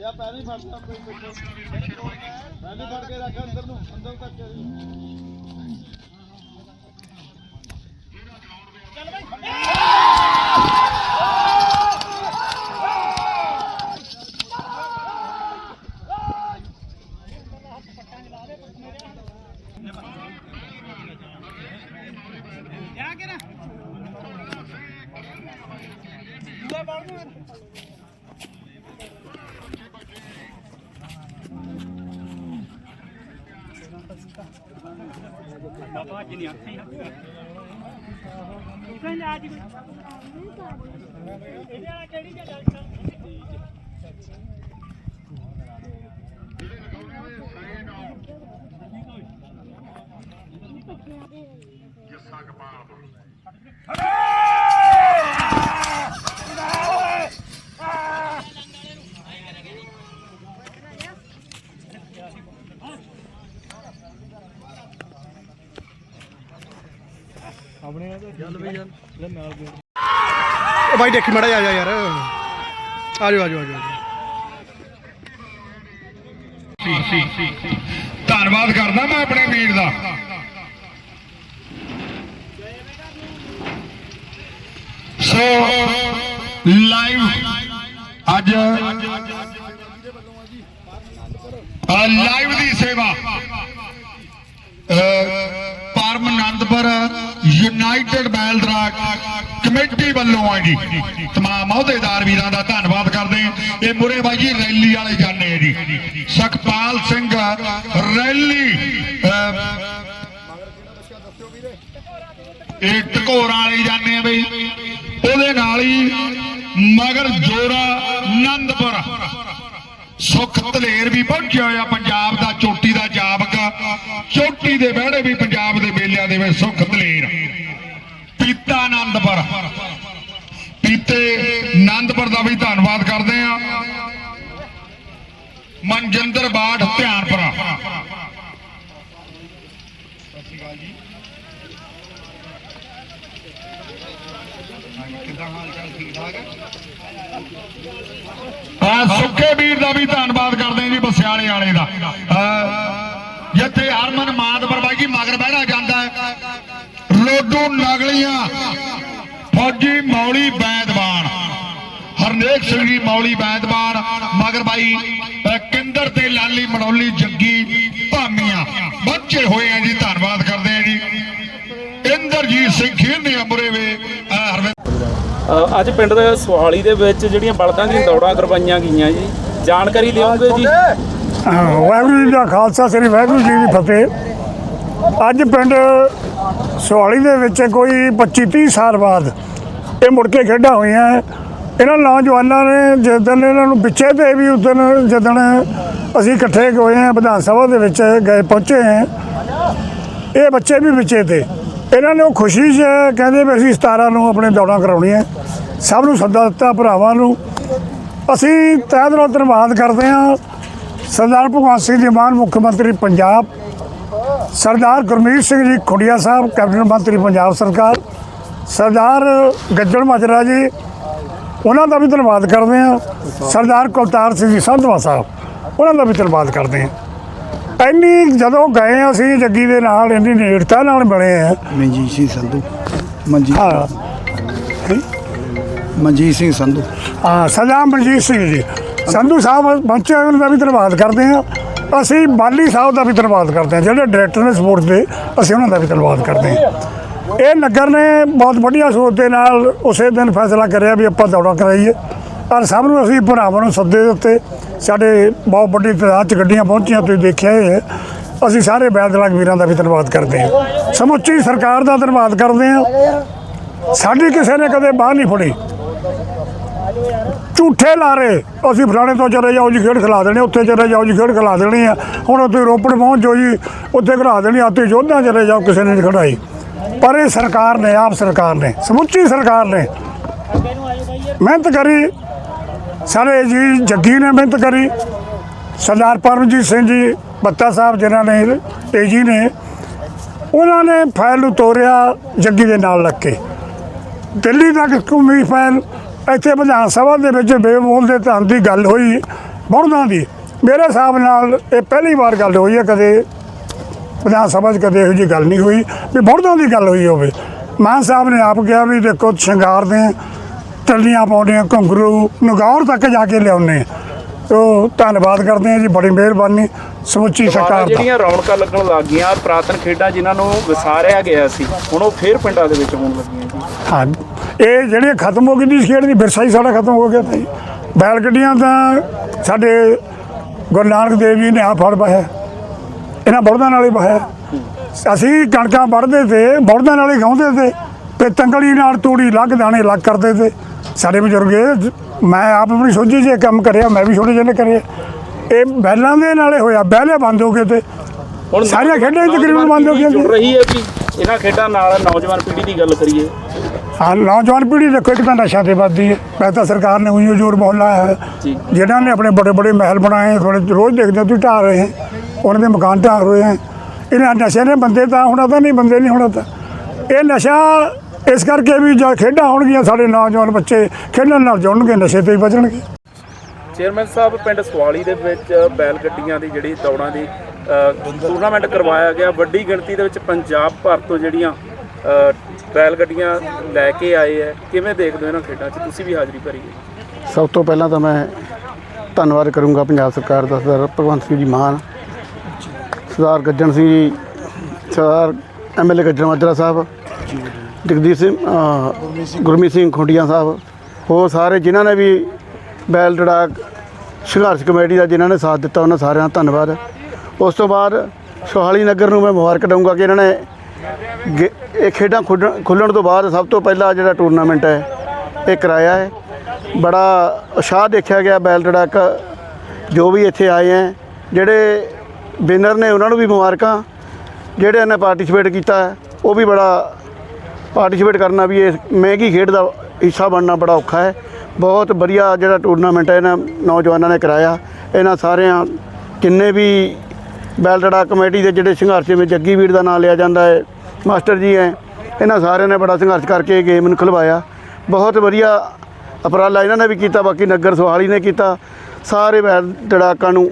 ਜਾਂ ਪੈਰ ਨਹੀਂ ਫੜਦਾ ਕੋਈ ਪਿੱਛੇ। ਮੈਂ ਨਹੀਂ ਫੜ ਕੇ ਰੱਖ ਅੰਦਰ ਨੂੰ, ਅੰਦਰ ਤੱਕ। ਸਿੰਘ ਆ ਜੀ ਇਹਦੇ ਵਾਲਾ ਕਿਹੜੀ ਜਗ੍ਹਾ ਡਾਕਟਰ ਜੱਸਾ ਕਪਾਲ ਹਲੇ ਉਹ ਬਾਈ ਦੇਖੀ ਮੜਾ ਜਾ ਜਾ ਯਾਰ। ਆ ਜਾਓ ਆ ਜਾਓ ਆ ਜਾਓ। ਧੰਨਵਾਦ ਕਰਦਾ ਮੈਂ ਆਪਣੇ ਵੀਰ ਦਾ। ਸੋ ਲਾਈਵ ਅੱਜ ਲਾਈਵ ਦੀ ਸੇਵਾ ਪਰਮ ਆਨੰਦਪੁਰ ਯੂਨਾਈਟਿਡ ਬੈਲਦਰਾ ਕਮੇਟੀ ਵੱਲੋਂ ਆ ਜੀ। ਤਮਾਮ ਅਹੁਦੇਦਾਰ ਵੀਰਾਂ ਦਾ ਧੰਨਵਾਦ ਕਰਦੇ ਹਾਂ। ਇਹ ਮੁਰੇ ਬਾਈ ਜੀ, ਰੈਲੀ ਵਾਲੇ ਜਾਣੇ ਆ ਜੀ। ਸੁਖਪਾਲ ਸਿੰਘ ਰੈਲੀ ਇਹ ਟਕੋਰਾਂ ਵਾਲੇ ਜਾਣੇ ਆ ਬਈ। ਉਹਦੇ ਨਾਲ ਹੀ ਮਗਰ ਜੋਰਾ ਆਨੰਦਪੁਰ ਸੁਖ ਧਲੇਰ ਵੀ ਪਹੁੰਚਿਆ ਹੋਇਆ ਪੰਜਾਬ ਦਾ, ਚੋਟੀ ਦਾ ਜਾਬਕ। ਚੋਟੀ ਦੇ ਵਿਹੜੇ ਵੀ ਪੰਜਾਬ ਦੇ ਮੇਲਿਆਂ ਦੇ ਵਿੱਚ ਸੁਖ ਧਲੇਰ ਪੀਤਾ ਆਨੰਦਪੁਰ ਪੀਤੇ ਆਨੰਦਪੁਰ ਦਾ ਵੀ ਧੰਨਵਾਦ ਕਰਦੇ ਆ ਮਨਜਿੰਦਰ ਬਾਠ, ਧਿਆਨਪੁਰਾ। ਆ ਸੁੱਕੇ ਵੀਰ ਦਾ ਵੀ ਧੰਨਵਾਦ ਕਰਦੇ ਹਾਂ ਜੀ ਬਸਿਆਣੇ ਵਾਲੇ ਦਾ। ਜਿੱਥੇ ਹਰਮਨ ਮਾਦਵਰ ਬਾਈ ਜੀ ਮਗਰ ਬਹਿਣਾ ਜਾਂਦਾ ਹੈ। ਲੋਡੂ ਨਗਲੀਆਂ, ਫੌਜੀ ਮੌਲੀ ਬੈਦਵਾਨ। ਹਰਨੇਕ ਸਿੰਘ ਜੀ ਮੌਲੀ ਬੈਦਵਾਨ, ਮਗਰ ਬਾਈ, ਅਹ, ਕਿੰਦਰ ਤੇ ਲਾਲੀ ਮੜੌਲੀ ਜੱਗੀ ਭਾਮੀਆਂ। ਬੱਚੇ ਹੋਏ ਆ ਜੀ, ਧੰਨਵਾਦ ਕਰਦੇ ਆ ਜੀ। ਇੰਦਰਜੀਤ ਸਿੰਘ ਖੀਰ ਨੇ ਅਮਰੇ ਵੇ ਅਹ ਅੱਜ ਪਿੰਡ ਦੇ ਸੁਹਾਲੀ ਦੇ ਵਿੱਚ ਜਿਹੜੀਆਂ ਬਲਦਾਂ ਦੀਆਂ ਦੌੜਾਂ ਕਰਵਾਈਆਂ ਗਈਆਂ ਜੀ। ਜਾਣਕਾਰੀ ਦਿਓਗੇ ਜੀ? ਵਾਹਿਗੁਰੂ ਜੀ ਦਾ ਖਾਲਸਾ, ਸ੍ਰੀ ਵਾਹਿਗੁਰੂ ਜੀ ਦੀ ਫਤਿਹ। ਅੱਜ ਪਿੰਡ ਸੁਹਾਲੀ ਦੇ ਵਿੱਚ ਕੋਈ 25 30 ਸਾਲ ਬਾਅਦ ਇਹ ਮੁੜ ਕੇ ਖੇਡਾਂ ਹੋਈਆਂ। ਇਹਨਾਂ ਨੌਜਵਾਨਾਂ ਨੇ ਜਿੱਦਣ ਇਹਨਾਂ ਨੂੰ ਪਿੱਛੇ ਤੇ ਵੀ ਉਸ ਦਿਨ ਜਿੱਦਣ ਅਸੀਂ ਇਕੱਠੇ ਹੋਏ ਹਾਂ, ਵਿਧਾਨ ਸਭਾ ਦੇ ਵਿੱਚ ਗਏ, ਪਹੁੰਚੇ ਹਾਂ। ਇਹ ਬੱਚੇ ਵੀ ਵਿੱਚੇ ਤੇ। ਇਹਨਾਂ ਨੇ ਉਹ ਖੁਸ਼ੀ 'ਚ ਕਹਿੰਦੇ ਵੀ ਅਸੀਂ 17 ਨੂੰ ਆਪਣੇ ਦੌੜਾਂ ਕਰਾਉਣੀਆਂ। ਸਭ ਨੂੰ ਸੱਦਾ ਦਿੱਤਾ, ਭਰਾਵਾਂ ਨੂੰ। ਅਸੀਂ ਤਹਿ ਦਿਲੋਂ ਧੰਨਵਾਦ ਕਰਦੇ ਹਾਂ। ਸਰਦਾਰ ਭਗਵੰਤ ਸਿੰਘ ਜੀ ਮਾਨ, ਮੁੱਖ ਮੰਤਰੀ ਪੰਜਾਬ। ਸਰਦਾਰ ਗੁਰਮੀਤ ਸਿੰਘ ਜੀ ਖੁੱਡੀਆ ਸਾਹਿਬ ਕੈਬਨਿਟ ਮੰਤਰੀ ਪੰਜਾਬ ਸਰਕਾਰ। ਸਰਦਾਰ ਗੱਜਣ ਮਾਜਰਾ ਜੀ, ਉਹਨਾਂ ਦਾ ਵੀ ਧੰਨਵਾਦ ਕਰਦੇ ਹਾਂ। ਸਰਦਾਰ ਕੁਲਤਾਰ ਸਿੰਘ ਜੀ, ਸੰਧਵਾ ਸਾਹਿਬ, ਉਹਨਾਂ ਦਾ ਵੀ ਧੰਨਵਾਦ ਕਰਦੇ ਹਾਂ। ਇੰਨੀ ਜਦੋਂ ਗਏ ਅਸੀਂ ਜੱਗੀ ਦੇ ਨਾਲ ਇੰਨੀ ਨੇੜਤਾ ਨਾਲ ਮਿਲੇ ਆ। ਮਨਜੀਤ ਸਿੰਘ ਸੰਧੂ। ਮਨਜੀਤ। ਹਾਂ। ਮਨਜੀਤ ਸਿੰਘ ਸੰਧੂ। ਹਾਂ ਸਰਦਾਰ ਮਨਜੀਤ ਸਿੰਘ ਜੀ। ਸੰਧੂ ਸਾਹਿਬ ਪਹੁੰਚੇ ਉਹਨਾਂ ਦਾ ਵੀ ਧੰਨਵਾਦ ਕਰਦੇ ਹਾਂ ਅਸੀਂ ਬਾਲੀ ਸਾਹਿਬ ਦਾ ਵੀ ਧੰਨਵਾਦ ਕਰਦੇ ਹਾਂ ਜਿਹੜੇ ਡਾਇਰੈਕਟਰ ਨੇ ਸਪੋਰਟ ਦੇ ਅਸੀਂ ਉਹਨਾਂ ਦਾ ਵੀ ਧੰਨਵਾਦ ਕਰਦੇ ਹਾਂ ਇਹ ਨਗਰ ਨੇ ਬਹੁਤ ਵਧੀਆ ਸੋਚ ਦੇ ਨਾਲ ਉਸੇ ਦਿਨ ਫੈਸਲਾ ਕਰਿਆ ਵੀ ਆਪਾਂ ਦੌੜਾ ਕਰਾਈਏ। ਪਰ ਸਭ ਨੂੰ ਅਸੀਂ ਭਰਾਵਾਂ ਨੂੰ ਸੱਦੇ ਦੇ ਉੱਤੇ ਸਾਡੇ ਬਹੁਤ ਵੱਡੀ ਤਾਦਾਦ 'ਚ ਗੱਡੀਆਂ ਪਹੁੰਚੀਆਂ, ਤੁਸੀਂ ਦੇਖਿਆ ਹੀ ਹੈ। ਅਸੀਂ ਸਾਰੇ ਬੈਦਲਾਗ ਵੀਰਾਂ ਦਾ ਵੀ ਧੰਨਵਾਦ ਕਰਦੇ ਹਾਂ। ਸਮੁੱਚੀ ਸਰਕਾਰ ਦਾ ਧੰਨਵਾਦ ਕਰਦੇ ਹਾਂ। ਸਾਡੀ ਕਿਸੇ ਨੇ ਕਦੇ ਬਾਹ ਨਹੀਂ ਫੜੀ। ਝੂਠੇ ਲਾਰੇ, ਅਸੀਂ ਫਲਾਣੇ ਤੋਂ ਚਲੇ ਜਾਓ ਜੀ, ਖੇਡ ਖਿਲਾ ਦੇਣੇ, ਉੱਥੇ ਚਲੇ ਜਾਓ ਜੀ, ਖੇਡ ਖਿਲਾ ਦੇਣੀ ਆ। ਹੁਣ ਉੱਥੇ ਰੋਪੜ ਪਹੁੰਚ ਜਾਓ ਜੀ, ਉੱਥੇ ਖਿਲਾ ਦੇਣੀ, ਆਤੇ ਯੋਧਾ ਚਲੇ ਜਾਓ, ਕਿਸੇ ਨੇ ਨਹੀਂ ਖੜਾਈ ਪਰ ਇਹ ਸਰਕਾਰ ਨੇ, ਆਪ ਸਰਕਾਰ ਨੇ, ਸਮੁੱਚੀ ਸਰਕਾਰ ਨੇ ਮਿਹਨਤ ਕਰੀ। ਸਾਰੇ ਜੀ ਜੱਗੀ ਨੇ ਮਿਹਨਤ ਕਰੀ। ਸਰਦਾਰ ਪਰਮਜੀਤ ਸਿੰਘ ਜੀ, ਬੱਤਾ ਸਾਹਿਬ ਜਿਨ੍ਹਾਂ ਨੇ ਤੇਜੀ ਨੇ, ਉਹਨਾਂ ਨੇ ਫਾਈਲ ਨੂੰ ਤੋਰਿਆ ਜੱਗੀ ਦੇ ਨਾਲ ਲੱਗ ਕੇ। ਦਿੱਲੀ ਤੱਕ ਘੁੰਮੀ ਫਾਈਲ, ਇੱਥੇ ਵਿਧਾਨ ਸਭਾ ਦੇ ਵਿੱਚ ਬੇਮੋਲ ਦੇ ਧਨ ਦੀ ਗੱਲ ਹੋਈ ਬੜਦਾਂ ਦੀ। ਮੇਰੇ ਹਿਸਾਬ ਨਾਲ ਇਹ ਪਹਿਲੀ ਵਾਰ ਗੱਲ ਹੋਈ ਹੈ, ਕਦੇ ਵਿਧਾਨ ਸਭਾ 'ਚ ਕਦੇ ਇਹੋ ਜਿਹੀ ਗੱਲ ਨਹੀਂ ਹੋਈ, ਵੀ ਬੜਦਾਂ ਦੀ ਗੱਲ ਹੋਈ ਹੋਵੇ। ਮਾਨ ਸਾਹਿਬ ਨੇ ਆਪ ਕਿਹਾ ਵੀ ਦੇਖੋ, ਸ਼ਿੰਗਾਰ ਦੇ ਟੱਲੀਆਂ ਪਾਉਂਦੇ ਆ ਘੁੰਗਰੂ ਨਗੌਰ ਤੱਕ ਜਾ ਕੇ ਲਿਆਉਂਦੇ ਤੋ ਧੰਨਵਾਦ ਕਰਦੇ ਹਾਂ ਜੀ ਬੜੀ ਮਿਹਰਬਾਨੀ ਸਮੁੱਚੀ ਸਰਕਾਰ ਦਾ। ਜਿਹੜੀਆਂ ਰੌਣਕਾਂ ਲੱਗਣ ਲੱਗ ਗਈਆਂ ਪੁਰਾਤਨ ਖੇਡਾਂ ਜਿਨ੍ਹਾਂ ਨੂੰ ਵਿਸਾਰਿਆ ਗਿਆ ਸੀ ਹੁਣ ਉਹ ਫੇਰ ਪਿੰਡਾਂ ਦੇ ਵਿੱਚ ਹੋਣ ਲੱਗੀਆਂ ਜੀ। ਹਾਂ ਇਹ ਜਿਹੜੇ ਖਤਮ ਹੋ ਗਈ ਦੀ ਖੇਡ ਦੀ ਵਿਰਸਾ ਹੀ ਸਾਡਾ ਖਤਮ ਹੋ ਗਿਆ ਤਾਂ ਬੈਲ ਗੱਡੀਆਂ ਤਾਂ ਸਾਡੇ ਗੁਰੂ ਨਾਨਕ ਦੇਵ ਜੀ ਨੇ ਆ ਫੜ ਪਾਇਆ। ਇਹਨਾਂ ਬਲਦਾਂ ਨਾਲ ਹੀ ਪਾਇਆ। ਅਸੀਂ ਕਣਕਾਂ ਵੱਢਦੇ ਤੇ ਬਲਦਾਂ ਨਾਲ ਹੀ ਗਾਉਂਦੇ ਤੇ ਤੇ ਤੰਗਲੀ ਨਾਲ ਤੂੜੀ ਲੱਗ ਦਾਣੇ ਲੱਗ ਕਰਦੇ ਤੇ। ਸਾਡੇ ਬਜ਼ੁਰਗ ਮੈਂ ਆਪ ਆਪਣੀ ਸੋਝੀ ਜੇ ਕੰਮ ਕਰਿਆ ਮੈਂ ਵੀ ਛੋਟੇ ਜਿਹੇ ਨੇ ਕਰਿਆ ਇਹ ਬੈਲਾਂ ਦੇ ਨਾਲੇ ਹੋਇਆ ਬਹਿਲੇ ਬੰਦ ਹੋ ਗਏ ਤੇ। ਹੁਣ ਸਾਰੀਆਂ ਖੇਡਾਂ ਹੀ ਤਕਰੀਬਨ ਬੰਦ ਹੋ ਗਈਆਂ ਜੁੜ ਜੀ। ਰਹੀ ਹੈ ਕਿ ਇਹਨਾਂ ਖੇਡਾਂ ਨਾਲ ਨੌਜਵਾਨ ਪੀੜ੍ਹੀ ਦੀ ਗੱਲ ਕਰੀਏ। ਹਾਂ ਨੌਜਵਾਨ ਪੀੜ੍ਹੀ ਦੇਖੋ ਇੱਕ ਤਾਂ ਨਸ਼ਾ ਤੇ ਵੱਧਦੀ ਹੈ। ਮੈਂ ਤਾਂ ਸਰਕਾਰ ਨੇ ਉਹੀ ਜ਼ੋਰ ਬਹੁਤ ਲਾਇਆ ਹੈ। ਜੀ। ਜਿਨ੍ਹਾਂ ਨੇ ਆਪਣੇ ਬੜੇ ਬੜੇ ਮਹਿਲ ਬਣਾਏ ਥੋੜੇ ਰੋਜ਼ ਦੇਖਦੇ ਹੋ ਤੁਸੀਂ ਢਾਹ ਰਹੇ ਹੈ। ਉਹਨਾਂ ਦੇ ਮਕਾਨ ਢਾਹ ਰਹੇ ਹੈ। ਇਹਨਾਂ ਨਸ਼ੇ ਨੇ ਬੰਦੇ ਤਾਂ ਹੁਣ ਤਾਂ ਨਹੀਂ ਬੰਦੇ ਨਹੀਂ ਹੁਣ ਤਾਂ ਇਹ ਨਸ਼ਾ ਇਸ ਕਰਕੇ ਵੀ ਜਦ ਖੇਡਾਂ ਹੋਣਗੀਆਂ ਸਾਡੇ ਨੌਜਵਾਨ ਬੱਚੇ ਖੇਡਣ ਨਾਲ ਜੁੜਨਗੇ ਨਸ਼ੇ ਤੋਂ ਹੀ ਬਚਣਗੇ ਚੇਅਰਮੈਨ ਸਾਹਿਬ ਪਿੰਡ ਸਵਾਲੀ ਦੇ ਵਿੱਚ ਬੈਲ ਗੱਡੀਆਂ ਦੀ ਜਿਹੜੀ ਦੌੜਾਂ ਦੀ ਟੂਰਨਾਮੈਂਟ ਕਰਵਾਇਆ ਗਿਆ। ਵੱਡੀ ਗਿਣਤੀ ਦੇ ਵਿੱਚ ਪੰਜਾਬ ਭਰ ਤੋਂ ਜਿਹੜੀਆਂ ਬੈਲ ਗੱਡੀਆਂ ਲੈ ਕੇ ਆਏ ਹੈ। ਕਿਵੇਂ ਦੇਖਦੇ ਹੋ ਇਹਨਾਂ ਖੇਡਾਂ 'ਚ? ਤੁਸੀਂ ਵੀ ਹਾਜ਼ਰੀ ਭਰੀ ਹੈ ਸਭ ਤੋਂ ਪਹਿਲਾਂ ਤਾਂ ਮੈਂ ਧੰਨਵਾਦ ਕਰੂੰਗਾ ਪੰਜਾਬ ਸਰਕਾਰ ਦਾ ਸਰਦਾਰ ਭਗਵੰਤ ਸਿੰਘ ਜੀ ਮਾਨ ਸਰਦਾਰ ਗੱਜਣ ਸਿੰਘ ਜੀ ਸਰਦਾਰ ਐਮਐਲਏ ਗੱਜਣ ਮਾਜਰਾ ਸਾਹਿਬ ਜਗਦੀਪ ਸਿੰਘ ਅਹ, ਗੁਰਮੀਤ ਸਿੰਘ ਖੁੰਡੀਆਂ ਸਾਹਿਬ ਹੋਰ ਸਾਰੇ ਜਿਨ੍ਹਾਂ ਨੇ ਵੀ ਬੈਲ ਲੜਾਕ ਸੰਘਰਸ਼ ਕਮੇਟੀ ਦਾ ਜਿਨ੍ਹਾਂ ਨੇ ਸਾਥ ਦਿੱਤਾ ਉਹਨਾਂ ਸਾਰਿਆਂ ਦਾ ਧੰਨਵਾਦ। ਉਸ ਤੋਂ ਬਾਅਦ ਸੋਹਾਲੀ ਨਗਰ ਨੂੰ ਮੈਂ ਮੁਬਾਰਕ ਦਊਂਗਾ ਕਿ ਇਹਨਾਂ ਨੇ ਗੇ- ਇਹ ਖੇਡਾਂ ਖੁੱਲਣ ਖੁੱਲ੍ਹਣ ਤੋਂ ਬਾਅਦ ਸਭ ਤੋਂ ਪਹਿਲਾ ਜਿਹੜਾ ਟੂਰਨਾਮੈਂਟ ਹੈ ਇਹ ਕਰਾਇਆ ਹੈ। ਬੜਾ ਉਤਸ਼ਾਹ ਦੇਖਿਆ ਗਿਆ ਬੈਲ ਲੜਾਕ ਜੋ ਵੀ ਇੱਥੇ ਆਏ ਹੈ ਜਿਹੜੇ ਵਿਨਰ ਨੇ ਉਹਨਾਂ ਨੂੰ ਵੀ ਮੁਬਾਰਕਾਂ ਜਿਹੜੇ ਨੇ ਪਾਰਟਿਸਿਪੇਟ ਕੀਤਾ ਹੈ ਉਹ ਵੀ ਬੜਾ ਪਾਰਟਿਸਿਪੇਟ ਕਰਨਾ ਵੀ ਇਸ ਮਹਿੰਗੀ ਖੇਡ ਦਾ ਹਿੱਸਾ ਬਣਨਾ ਬੜਾ ਔਖਾ ਹੈ। ਬਹੁਤ ਵਧੀਆ ਜਿਹੜਾ ਟੂਰਨਾਮੈਂਟ ਹੈ, ਇਹਨਾਂ ਨੌਜਵਾਨਾਂ ਨੇ ਕਰਾਇਆ। ਇਹਨਾਂ ਸਾਰਿਆਂ ਜਿੰਨੇ ਵੀ ਬੈਲਟੜਾ ਕਮੇਟੀ ਦੇ ਜਿਹੜੇ ਸੰਘਰਸ਼ ਵਿੱਚ ਜੱਗੀ ਵੀਰ ਦਾ ਨਾਮ ਲਿਆ ਜਾਂਦਾ ਹੈ, ਮਾਸਟਰ ਜੀ ਹੈ, ਇਹਨਾਂ ਸਾਰਿਆਂ ਨੇ ਬੜਾ ਸੰਘਰਸ਼ ਕਰਕੇ ਇਹ ਗੇਮ ਨੂੰ ਖਿਲਵਾਇਆ। ਬਹੁਤ ਵਧੀਆ ਉਪਰਾਲਾ ਇਹਨਾਂ ਨੇ ਵੀ ਕੀਤਾ, ਬਾਕੀ ਨਗਰ ਸੁਹਾਲੀ ਨੇ ਕੀਤਾ। ਸਾਰੇ ਬੈਲ ਦੜਾਕਾਂ ਨੂੰ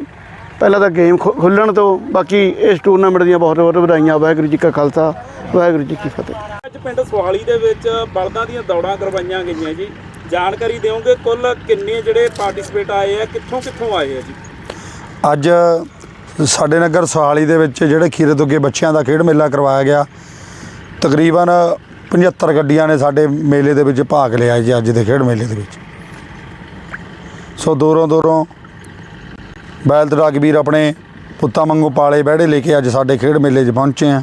ਪਹਿਲਾਂ ਤਾਂ ਗੇਮ ਖੁੱਲਣ ਤੋਂ ਬਾਕੀ ਇਸ ਟੂਰਨਾਮੈਂਟ ਦੀਆਂ ਬਹੁਤ ਬਹੁਤ ਵਧਾਈਆਂ, ਵਾਹਿਗੁਰੂ ਜੀ ਕਾ ਖਾਲਸਾ। ਵਾਹਿਗੁਰੂ ਜੀ ਕੀ ਫਤਿਹ। ਅੱਜ ਪਿੰਡ ਸਵਾਲੀ ਦੇ ਵਿੱਚ ਬਲਦਾਂ ਦੀਆਂ ਦੌੜਾਂ ਕਰਵਾਈਆਂ ਗਈਆਂ ਜੀ। ਜਾਣਕਾਰੀ ਦਿਓਗੇ ਕੁੱਲ ਕਿੰਨੇ ਜਿਹੜੇ ਪਾਰਟਿਸਿਪੇਟ ਆਏ ਆ ਕਿੱਥੋਂ ਕਿੱਥੋਂ ਆਏ ਆ ਜੀ? ਅੱਜ ਸਾਡੇ ਨਗਰ ਸੁਹਾਲੀ ਦੇ ਵਿੱਚ ਜਿਹੜੇ ਖੀਰੇ ਤੋਂ ਅੱਗੇ ਬੱਚਿਆਂ ਦਾ ਖੇਡ ਮੇਲਾ ਕਰਵਾਇਆ ਗਿਆ। ਤਕਰੀਬਨ 75 ਗੱਡੀਆਂ ਨੇ ਸਾਡੇ ਮੇਲੇ ਦੇ ਵਿੱਚ ਭਾਗ ਲਿਆ ਜੀ ਅੱਜ ਦੇ ਖੇਡ ਮੇਲੇ ਦੇ ਵਿੱਚ। ਸੋ ਦੂਰੋਂ ਦੂਰੋਂ ਬੈਲ ਦਰਾਗ ਵੀਰ ਆਪਣੇ ਪੁੱਤਾਂ ਵਾਂਗੂ ਪਾਲੇ ਬਹਿੜੇ ਲੈ ਕੇ ਅੱਜ ਸਾਡੇ ਖੇਡ ਮੇਲੇ 'ਚ ਪਹੁੰਚੇ ਆ।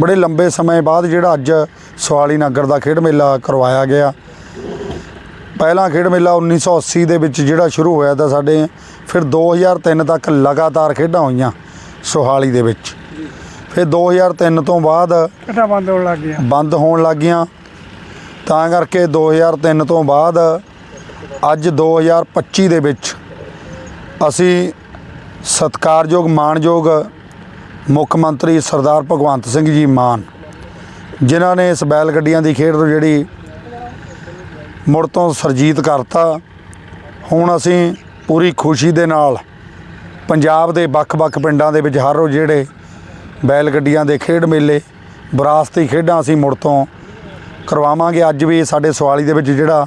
ਬੜੇ ਲੰਬੇ ਸਮੇਂ ਬਾਅਦ ਜਿਹੜਾ ਅੱਜ ਸੁਹਾਲੀ ਨਗਰ ਦਾ ਖੇਡ ਮੇਲਾ ਕਰਵਾਇਆ ਗਿਆ। ਪਹਿਲਾ ਖੇਡ ਮੇਲਾ 1980 ਦੇ ਵਿੱਚ ਜਿਹੜਾ ਸ਼ੁਰੂ ਹੋਇਆ ਤਾਂ ਸਾਡੇ ਫਿਰ 2003 ਤੱਕ ਲਗਾਤਾਰ ਖੇਡਾਂ ਹੋਈਆਂ ਸੋਹਾਲੀ ਦੇ ਵਿੱਚ। ਫਿਰ 2003 ਤੋਂ ਬਾਅਦ ਕਿਤਾ ਬੰਦ ਹੋਣ ਲੱਗ ਗਿਆ ਬੰਦ ਹੋਣ ਲੱਗੀਆਂ ਤਾਂ ਕਰਕੇ 2003 ਤੋਂ ਬਾਅਦ ਅੱਜ 2025 ਦੇ ਵਿੱਚ ਅਸੀਂ ਸਤਿਕਾਰਯੋਗ ਮਾਣਯੋਗ ਮੁੱਖ ਮੰਤਰੀ ਸਰਦਾਰ ਭਗਵੰਤ ਸਿੰਘ ਜੀ ਮਾਨ, ਜਿਨ੍ਹਾਂ ਨੇ ਇਸ ਬੈਲ ਗੱਡੀਆਂ ਦੀ ਖੇਡ ਤੋਂ ਜਿਹੜੀ ਮੁੜ ਤੋਂ ਸਰਜੀਤ ਕਰਤਾ, ਹੁਣ ਅਸੀਂ ਪੂਰੀ ਖੁਸ਼ੀ ਦੇ ਨਾਲ ਪੰਜਾਬ ਦੇ ਵੱਖ-ਵੱਖ ਪਿੰਡਾਂ ਦੇ ਵਿੱਚ ਹਰ ਰੋਜ਼ ਜਿਹੜੇ ਬੈਲ ਗੱਡੀਆਂ ਦੇ ਖੇਡ ਮੇਲੇ, ਵਿਰਾਸਤੀ ਖੇਡਾਂ ਅਸੀਂ ਮੁੜ ਤੋਂ ਕਰਵਾਵਾਂਗੇ। ਅੱਜ ਵੀ ਸਾਡੇ ਸਵਾਲੀ ਦੇ ਵਿੱਚ ਜਿਹੜਾ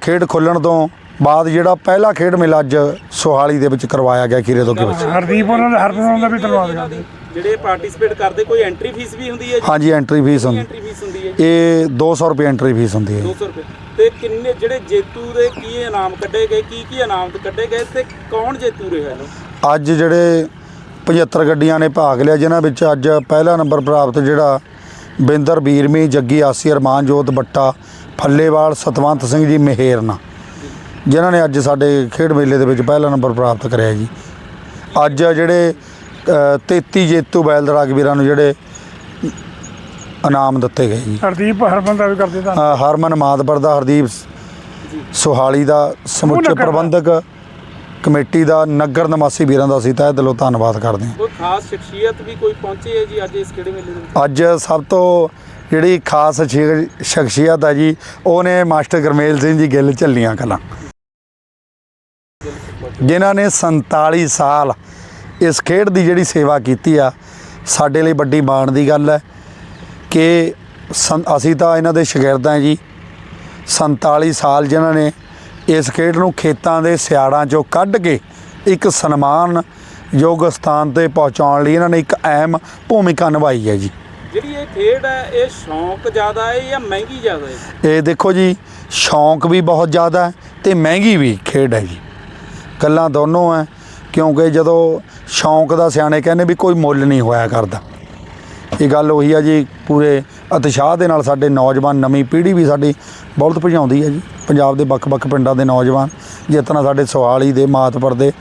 ਖੇਡ ਖੁੱਲਣ ਤੋਂ ਬਾਅਦ ਜਿਹੜਾ ਪਹਿਲਾ ਖੇਡ ਮੇਲਾ ਅੱਜ ਸੋਹਾਲੀ ਦੇ ਵਿੱਚ ਕਰਵਾਇਆ ਗਿਆ ਖੀਰੇ ਤੋਂ ਵਿੱਚ। ਹਰਦੀਪ ਉਹਨਾਂ ਦਾ ਹਰਪ੍ਰੀਤ ਦਾ ਵੀ ਧੰਨਵਾਦ ਕਰਦੇ ਜਿਹੜੇ ਪਾਰਟਿਸਿਪੇਟ ਕਰਦੇ ਕੋਈ ਐਂਟਰੀ ਫੀਸ ਵੀ ਹੁੰਦੀ ਹੈ ਜੀ? ਹਾਂਜੀ ਐਂਟਰੀ ਫੀਸ ਹੁੰਦੀ। ਐਂਟਰੀ ਫੀਸ ਹੁੰਦੀ ਹੈ ਇਹ 200 ਰੁਪਏ ਐਂਟਰੀ ਫੀਸ ਹੁੰਦੀ ਹੈ 200 ਰੁਪਏ। ਤੇ ਕਿੰਨੇ ਜਿਹੜੇ ਜੇਤੂ ਦੇ ਕੀ ਇਨਾਮ ਕੱਢੇ ਗਏ ਕੀ ਕੀ ਇਨਾਮ ਕੱਢੇ ਗਏ ਤੇ ਕੌਣ ਜੇਤੂ ਰਿਹਾ ਅੱਜ ਜਿਹੜੇ 75 ਗੱਡੀਆਂ ਨੇ ਭਾਗ ਲਿਆ ਜਿਨ੍ਹਾਂ ਵਿੱਚ ਅੱਜ ਪਹਿਲਾ ਨੰਬਰ ਪ੍ਰਾਪਤ ਜਿਹੜਾ ਬਿੰਦਰ ਬੀਰਮੀ ਜੱਗੀ ਆਸੀ ਅਰਮਾਨਜੋਤ ਬੱਟਾ ਫੱਲੇਵਾਲ ਸਤਵੰਤ ਸਿੰਘ ਜੀ ਮਹਿਰਨਾ। ਜਿਨ੍ਹਾਂ ਨੇ ਅੱਜ ਸਾਡੇ ਖੇਡ ਮੇਲੇ ਦੇ ਵਿੱਚ ਪਹਿਲਾ ਨੰਬਰ ਪ੍ਰਾਪਤ ਕਰਿਆ ਜੀ। ਅੱਜ ਜਿਹੜੇ ਅ, 33 ਜੇਤੂ ਬੈਲਦਰਾਗ ਵੀਰਾਂ ਨੂੰ ਜਿਹੜੇ ਇਨਾਮ ਦਿੱਤੇ ਗਏ ਜੀ। ਹਰਦੀਪ ਹਰਮਨ ਦਾ ਵੀ ਕਰਦੇ ਤਾਂ ਹਰਮਨ ਮਾਦਪੁਰ ਦਾ ਹਰਦੀਪ ਸੁਹਾਲੀ ਦਾ ਸਮੁੱਚੇ। ਪ੍ਰਬੰਧਕ ਕਮੇਟੀ ਦਾ ਨਗਰ ਨਿਵਾਸੀ ਵੀਰਾਂ ਦਾ ਅਸੀਂ ਤਹਿ ਦਿਲੋਂ ਧੰਨਵਾਦ ਕਰਦੇ ਹਾਂ। ਕੋਈ ਖਾਸ ਸ਼ਖਸੀਅਤ ਵੀ ਕੋਈ ਪਹੁੰਚੀ ਹੈ ਜੀ ਅੱਜ ਇਸ ਖੇੜੇ ਮੇਲੇ ਦੇ ਵਿੱਚ? ਅੱਜ ਸਭ ਤੋਂ ਜਿਹੜੀ ਖਾਸ ਸ਼ਖ- ਸ਼ਖਸੀਅਤ ਹੈ ਜੀ ਉਹਨੇ ਮਾਸਟਰ ਗਰਮੇਲ ਸਿੰਘ ਜੀ ਗਿੱਲ ਝੱਲੀਆਂ ਕਲਾਂ। ਜਿਨ੍ਹਾਂ ਨੇ 47 ਸਾਲ ਇਸ ਖੇਡ ਦੀ ਜਿਹੜੀ ਸੇਵਾ ਕੀਤੀ ਆ ਸਾਡੇ ਲਈ ਵੱਡੀ ਮਾਣ ਦੀ ਗੱਲ ਹੈ ਕਿ ਅਸੀਂ ਤਾਂ ਇਹਨਾਂ ਦੇ ਸ਼ਾਗਿਰਦ ਜੀ। 47 ਸਾਲ ਜਿਨ੍ਹਾਂ ਨੇ ਇਸ ਖੇਡ ਨੂੰ ਖੇਤਾਂ ਦੇ ਸਿਆੜਾਂ ਚੋਂ ਕੱਢ ਕੇ ਇੱਕ ਸਨਮਾਨ ਯੋਗ ਸਥਾਨ ਤੇ ਪਹੁੰਚਾਉਣ ਲਈ ਇਹਨਾਂ ਨੇ ਇੱਕ ਅਹਿਮ ਭੂਮਿਕਾ ਨਿਭਾਈ ਹੈ ਜੀ। ਜਿਹੜੀ ਇਹ ਖੇਡ ਹੈ ਇਹ ਸ਼ੌਂਕ ਜ਼ਿਆਦਾ ਹੈ ਜਾਂ ਮਹਿੰਗੀ ਜ਼ਿਆਦਾ ਹੈ? ਇਹ ਦੇਖੋ ਜੀ ਸ਼ੌਂਕ ਵੀ ਬਹੁਤ ਜ਼ਿਆਦਾ ਹੈ ਤੇ ਮਹਿੰਗੀ ਵੀ ਖੇਡ ਹੈ ਜੀ। ਗੱਲਾਂ ਦੋਨੋਂ ਹੈ ਕਿਉਂਕਿ ਜਦੋਂ ਸ਼ੌਂਕ ਦਾ ਸਿਆਣੇ ਕਹਿੰਦੇ ਵੀ ਕੋਈ ਮੁੱਲ ਨਹੀਂ ਹੋਇਆ ਕਰਦਾ। ਇਹ ਗੱਲ ਉਹੀ ਆ ਜੀ ਪੂਰੇ ਉਤਸ਼ਾਹ ਦੇ ਨਾਲ ਸਾਡੇ ਨੌਜਵਾਨ ਨਵੀਂ ਪੀੜ੍ਹੀ ਵੀ ਸਾਡੀ ਬਹੁਤ ਭਜਾਉਂਦੀ ਹੈ ਜੀ। ਪੰਜਾਬ ਦੇ ਵੱਖ-ਵੱਖ ਪਿੰਡਾਂ ਦੇ ਨੌਜਵਾਨ ਤਰ੍ਹਾਂ ਸਾਡੇ ਸਵਾਲੀ ਦੇ ਮਾਤਪੁਰ ਦੇ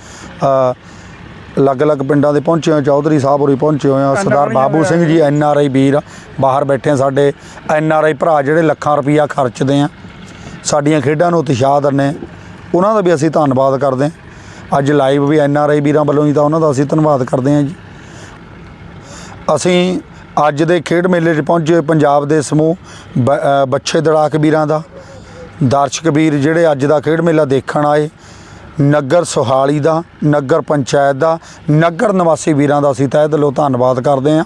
ਅਲੱਗ-ਅਲੱਗ ਪਿੰਡਾਂ ਦੇ ਪਹੁੰਚੇ ਹੋਏ ਚੌਧਰੀ ਸਾਹਿਬ ਹੋਰੀ ਪਹੁੰਚੇ ਹੋਏ ਆ ਸਰਦਾਰ ਬਾਬੂ Singh ji N R I ਵੀਰ ਬਾਹਰ ਬੈਠੇ ਆ ਸਾਡੇ ਐਨ ਆਰ ਆਈ ਭਰਾ ਜਿਹੜੇ ਲੱਖਾਂ ਰੁਪਈਆ ਖਰਚਦੇ ਆ। ਸਾਡੀਆਂ ਖੇਡਾਂ ਨੂੰ ਉਤਸ਼ਾਹ ਦਿੰਦੇ ਉਹਨਾਂ ਦਾ ਵੀ ਅਸੀਂ ਧੰਨਵਾਦ ਕਰਦੇ ਹਾਂ ਅੱਜ live we N R I ਵੀਰਾਂ ਵੱਲੋਂ ਹੀ ਤਾਂ ਉਹਨਾਂ ਦਾ ਅਸੀਂ ਧੰਨਵਾਦ ਕਰਦੇ ਹਾਂ ਜੀ। ਅਸੀਂ ਅੱਜ ਦੇ ਖੇਡ ਮੇਲੇ 'ਚ ਪਹੁੰਚੇ ਪੰਜਾਬ ਦੇ ਸਮੂਹ ਬ- ਅ, ਬੱਚੇ ਦੜਾਕ ਵੀਰਾਂ ਦਾ। ਦਰਸ਼ਕ ਵੀਰ ਜਿਹੜੇ ਅੱਜ ਦਾ ਖੇਡ ਮੇਲਾ ਦੇਖਣ ਆਏ ਨਗਰ ਸੁਹਾਲੀ ਦਾ ਨਗਰ ਪੰਚਾਇਤ ਦਾ ਨਗਰ ਨਿਵਾਸੀ ਵੀਰਾਂ ਦਾ ਅਸੀਂ ਤਹਿ ਦਿਲੋਂ ਧੰਨਵਾਦ ਕਰਦੇ ਹਾਂ।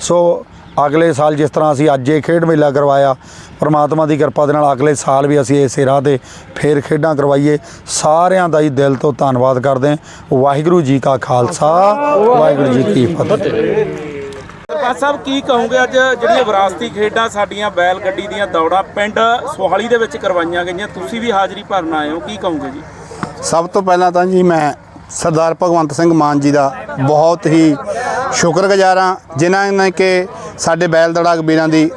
ਸੋ ਅਗਲੇ ਸਾਲ ਜਿਸ ਤਰ੍ਹਾਂ ਅਸੀਂ ਅੱਜ ਇਹ ਖੇਡ ਮੇਲਾ ਕਰਵਾਇਆ ਪਰਮਾਤਮਾ ਦੀ ਕਿਰਪਾ ਦੇ ਨਾਲ ਅਗਲੇ ਸਾਲ ਵੀ ਅਸੀਂ ਇਸੇ ਰਾਹ ਤੇ ਫੇਰ ਖੇਡਾਂ ਕਰਵਾਈਏ। ਸਾਰਿਆਂ ਦਾ ਹੀ ਦਿਲ ਤੋਂ ਧੰਨਵਾਦ ਕਰਦੇ ਹਾਂ। ਵਾਹਿਗੁਰੂ ਜੀ ਕਾ ਖਾਲਸਾ ਵਾਹਿਗੁਰੂ ਜੀ ਕੀ ਫਤਿਹ। ਸਰਪੰਚ ਸਾਹਿਬ ਕੀ ਕਹੋਗੇ ਅੱਜ ਜਿਹੜੀਆਂ ਵਿਰਾਸਤੀ ਖੇਡਾਂ ਸਾਡੀਆਂ ਬੈਲ ਗੱਡੀ ਦੀਆਂ ਦੌੜਾਂ ਪਿੰਡ ਸੋਹਾਲੀ ਦੇ ਵਿੱਚ ਕਰਵਾਈਆਂ ਗਈਆਂ ਤੁਸੀਂ ਵੀ ਹਾਜ਼ਰੀ ਭਰਨ ਆਏ ਹੋ ਕੀ ਕਹੋਗੇ ਜੀ? ਸਭ ਤੋਂ ਪਹਿਲਾਂ ਤਾਂ ਜੀ ਮੈਂ ਸਰਦਾਰ ਭਗਵੰਤ ਸਿੰਘ ਮਾਨ ਜੀ ਦਾ ਬਹੁਤ ਹੀ ਸ਼ੁਕਰਗੁਜ਼ਾਰ ਹਾਂ ਜਿਨ੍ਹਾਂ ਨੇ ਕਿ ਸਾਡੇ ਬੈਲ ਦੜਾਕ ਵੀਰਾਂ ਦੀ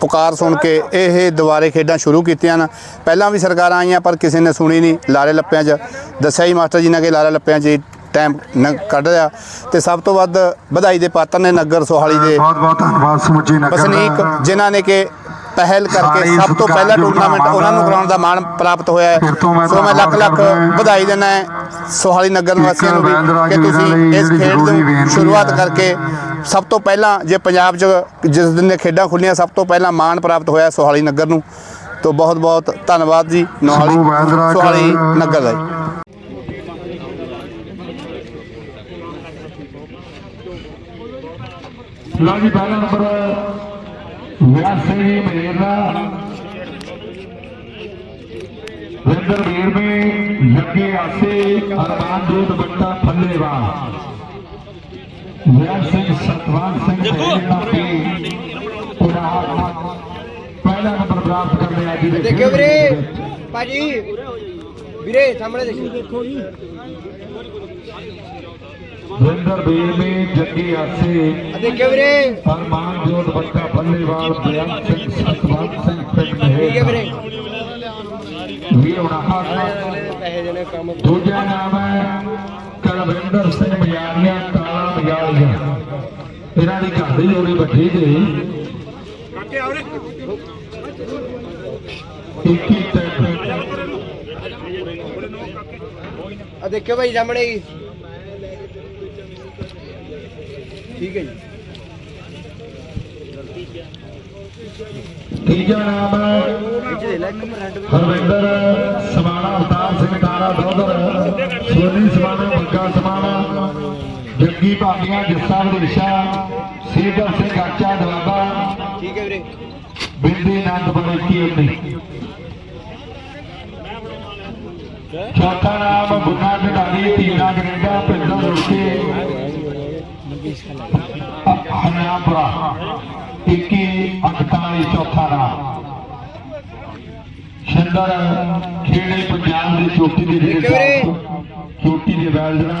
ਪੁਕਾਰ ਸੁਣ ਕੇ ਇਹ ਦੁਬਾਰੇ ਖੇਡਾਂ ਸ਼ੁਰੂ ਕੀਤੀਆਂ ਨੇ ਪਹਿਲਾਂ ਵੀ ਸਰਕਾਰਾਂ ਆਈਆਂ ਪਰ ਕਿਸੇ ਨੇ ਸੁਣੀ ਨਹੀਂ ਲਾਰੇ ਲੱਪਿਆਂ 'ਚ। ਦੱਸਿਆ ਹੀ ਮਾਸਟਰ ਜੀ ਨੇ ਕਿ ਲਾਰੇ ਲੱਪਿਆਂ 'ਚ ਟਾਈਮ ਕੱਢ ਰਿਹਾ। ਤੇ ਸਭ ਤੋਂ ਵੱਧ ਵਧਾਈ ਦੇ ਪਾਤਰ ਨੇ ਨਗਰ ਸੋਹਾਲੀ ਦੇ। ਬਹੁਤ ਬਹੁਤ ਧੰਨਵਾਦ ਸਮੁੱਚੇ ਨਗਰ ਵਸਨੀਕ ਜਿਨ੍ਹਾਂ ਨੇ ਕਿ ਪਹਿਲ ਕਰਕੇ ਸਭ ਤੋਂ ਪਹਿਲਾ ਟੂਰਨਾਮੈਂਟ ਉਹਨਾਂ ਨੂੰ ਕਰਾਉਣ ਦਾ ਮਾਣ ਪ੍ਰਾਪਤ ਹੋਇਆ ਹੈ। ਸੋ ਮੈਂ ਲੱਖ ਲੱਖ। ਵਧਾਈ ਦਿੰਦਾ ਹੈ ਸੋਹਾਲੀ ਨਗਰ ਨਿਵਾਸੀਆਂ ਨੂੰ ਵੀ ਕਿ ਤੁਸੀਂ ਇਸ ਖੇਡ ਦੀ ਸ਼ੁਰੂਆਤ। ਕਰਕੇ ਸਭ ਤੋਂ ਪਹਿਲਾਂ ਜੇ ਪੰਜਾਬ 'ਚ ਜਿਸ ਦਿਨ ਦੇ ਖੇਡਾਂ ਖੁੱਲੀਆਂ ਸਭ ਤੋਂ ਪਹਿਲਾਂ ਮਾਣ ਪ੍ਰਾਪਤ ਹੋਇਆ ਸੋਹਾਲੀ ਨਗਰ ਨੂੰ। ਤੋਂ ਬਹੁਤ ਬਹੁਤ ਧੰਨਵਾਦ ਜੀ ਨੋਹਾਲੀ ਸੋਹਾਲੀ ਨਗਰ ਦਾ ਜੀ। ਲਓ ਜੀ ਪਹਿਲਾ ਨੰਬਰ ਵਿਆਸ ਸਿੰਘ ਜੀ ਮੇਰਨਾ ਵਿੰਦਰ ਵੀਰ ਮੇ ਜੱਗੇ ਆਸੇ ਅਰਮਾਨ ਜੋਤ ਬੱਟਾ ਫੱਲੇਵਾ ਵਿਆਸ ਸਿੰਘ ਸਤਵਾਨ ਪਹਿਲਾ ਨੰਬਰ ਪ੍ਰਾਪਤ ਦੇਖਿਓ ਵੀਰੇ। ਭਾਜੀ। ਵੀਰੇ ਸਾਹਮਣੇ ਦੇਖੋ ਵਿੰਦਰ ਵੀਰ ਮੇ ਜੱਗੇ ਆਸੇ ਦੇਖਿਓ ਵੀਰੇ। ਅਰਮਾਨ ਜੋਤ ਬੱਟਾ ਫੱਲੇਵਾਲ ਵਿਆਸ ਸਿੰਘ ਸਤਵਾਨ ਸਿੰਘ ਪਿੰਡ ਠੀਕ ਹੈ ਵੀਰੇ। ਵੀ ਉਹਨਾਂ ਪੈਸੇ ਦੇਣੇ ਕੰਮ। ਦੂਜਾ ਨਾਮ ਹੈ ਕਲਵਿੰਦਰ ਸਿੰਘ ਮਜਾਰੀਆ ਇਹਨਾਂ ਦੀ ਘਰ ਦੀ ਜੋੜੀ ਬੱਠੀ ਤੇ ਇੱਕੀ ਤਿੰਨ। ਆ ਦੇਖਿਓ ਭਾਈ ਸਾਹਮਣੇ ਹੀ। ਠੀਕ ਹੈ ਜੀ। ਤੀਜਾ ਨਾਮ ਹਰਵਿੰਦਰ ਸਮਾਣਾ ਅਵਤਾਰ ਸਿੰਘ ਤਾਰਾ ਦੋਦਰ ਸੋਨੀ ਸਮਾਣਾ ਮੱਗਾ ਸਮਾਣਾ। ਜੱਗੀ ਭਾਗੀਆਂ ਜੱਸਾ ਵਿਦੇਸ਼ਾ ਸੀਗਰ ਸਿੰਘ ਆਚਾ ਦਵਾਬਾ ਠੀਕ ਹੈ ਵੀਰੇ। ਬਿੰਦੀ ਨੰਦ ਬੜੇਕੀ ਉੱਨੀ ਚੌਥਾ ਨਾਮ ਗੁਨਾ ਢਾਡੀ ਤੀਨਾ ਕੈਨੇਡਾ ਪਿੰਡੋਂ ਰੁਕੇ। ਹਰਿਆਪੁਰਾ। 21 48 ਚੌਥਾ ਨਾਮ। ਸ਼ੰਦਰ ਖੇੜੇ ਪੰਜਾਬ ਦੀ ਚੋਟੀ ਦੇ ਜਿਹੜੇ ਚੋਟੀ ਦੇ ਵੈਲਡਰਾਂ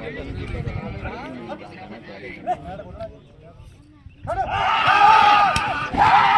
ਪਹਿਲਾ 26